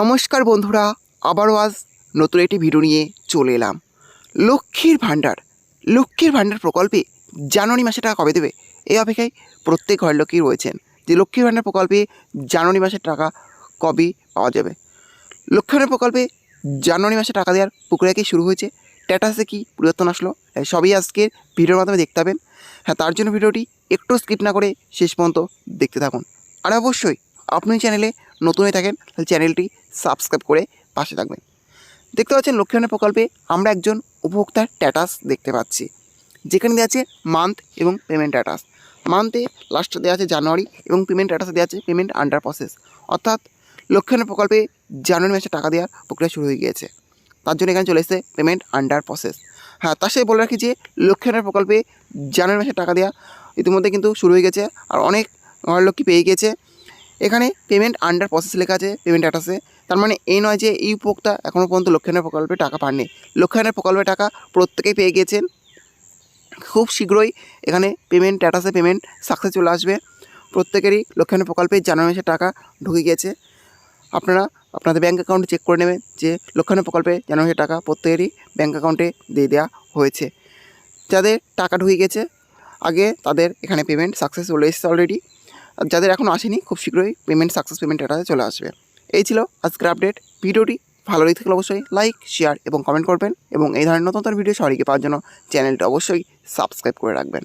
নমস্কার বন্ধুরা, আবারও আজ নতুন একটি ভিডিও নিয়ে চলে এলাম। লক্ষ্মীর ভাণ্ডার লক্ষ্মীর ভাণ্ডার প্রকল্পে জানুয়ারি মাসে টাকা কবে দেবে? এই অপেক্ষায় প্রত্যেক ঘর লক্ষ্মী রয়েছেন যে লক্ষ্মীর ভাণ্ডার প্রকল্পে জানুয়ারি মাসের টাকা কবে পাওয়া যাবে? লক্ষ্মীর ভাণ্ডার প্রকল্পে জানুয়ারি মাসে টাকা দেওয়ার প্রক্রিয়া কি শুরু হয়েছে? স্ট্যাটাসে কি পরিবর্তন আসলো? সবই আজকের ভিডিওর মাধ্যমে দেখতে পাবেন। হ্যাঁ তার জন্য ভিডিওটি একটু স্কিপ না করে শেষ পর্যন্ত দেখতে থাকুন। আর অবশ্যই আপনি চ্যানেলে নতুন হয়ে থাকেন, তাহলে চ্যানেলটি সাবস্ক্রাইব করে পাশে থাকবেন। দেখতে পাচ্ছেন লক্ষ্মীবানের প্রকল্পে আমরা একজন উপভোক্তার স্ট্যাটাস দেখতে পাচ্ছি। যেখানে দেওয়া আছে মান্থ এবং পেমেন্ট স্ট্যাটাস মান্থে লাস্টে দেওয়া আছে জানুয়ারি এবং পেমেন্ট স্ট্যাটাসে দেওয়া আছে পেমেন্ট আন্ডার প্রসেস অর্থাৎ লক্ষ্মীবানের প্রকল্পে জানুয়ারি মাসে টাকা দেওয়ার প্রক্রিয়া শুরু হয়ে গিয়েছে। তার জন্য এখানে চলে এসেছে পেমেন্ট আন্ডার প্রসেস হ্যাঁ তার সাথে বলে রাখি যে লক্ষ্মীবানের প্রকল্পে জানুয়ারি মাসে টাকা দেওয়া ইতিমধ্যে কিন্তু শুরু হয়ে গেছে। আর অনেক লক্ষ্মী পেয়ে গিয়েছে। এখানে পেমেন্ট আন্ডার প্রসেস লেখা আছে পেমেন্ট স্ট্যাটাসে তার মানে এই নয় যে এই উপভোক্তা এখনও পর্যন্ত লক্ষ্যায়নের প্রকল্পে টাকা পাননি। লক্ষ্যায়নের প্রকল্পে টাকা প্রত্যেকেই পেয়ে গিয়েছেন। খুব শীঘ্রই এখানে পেমেন্ট স্ট্যাটাসে পেমেন্ট সাকসেস চলে আসবে। প্রত্যেকেরই লক্ষ্যায়নের প্রকল্পে জানুয়ারি মাসে টাকা ঢুকে গিয়েছে। আপনারা আপনাদের ব্যাঙ্ক অ্যাকাউন্টে চেক করে নেবেন যে লক্ষ্যায়নের প্রকল্পে জানুয়ারি মাসে টাকা প্রত্যেকেরই ব্যাঙ্ক অ্যাকাউন্টে দিয়ে দেওয়া হয়েছে। যাদের টাকা ঢুকে গেছে আগে তাদের এখানে পেমেন্ট সাকসেস চলে এসেছে অলরেডি যাদের এখনও আসেনি, খুব শীঘ্রই পেমেন্ট সাকসেস পেমেন্ট এটাতে চলে আসবে। এই ছিল আজকের আপডেট ভিডিওটি ভালো লেগে থাকলে অবশ্যই লাইক শেয়ার এবং কমেন্ট করবেন এবং এই ধরনের নতুন ভিডিও সবাইকে পাওয়ার জন্য চ্যানেলটা অবশ্যই সাবস্ক্রাইব করে রাখবেন।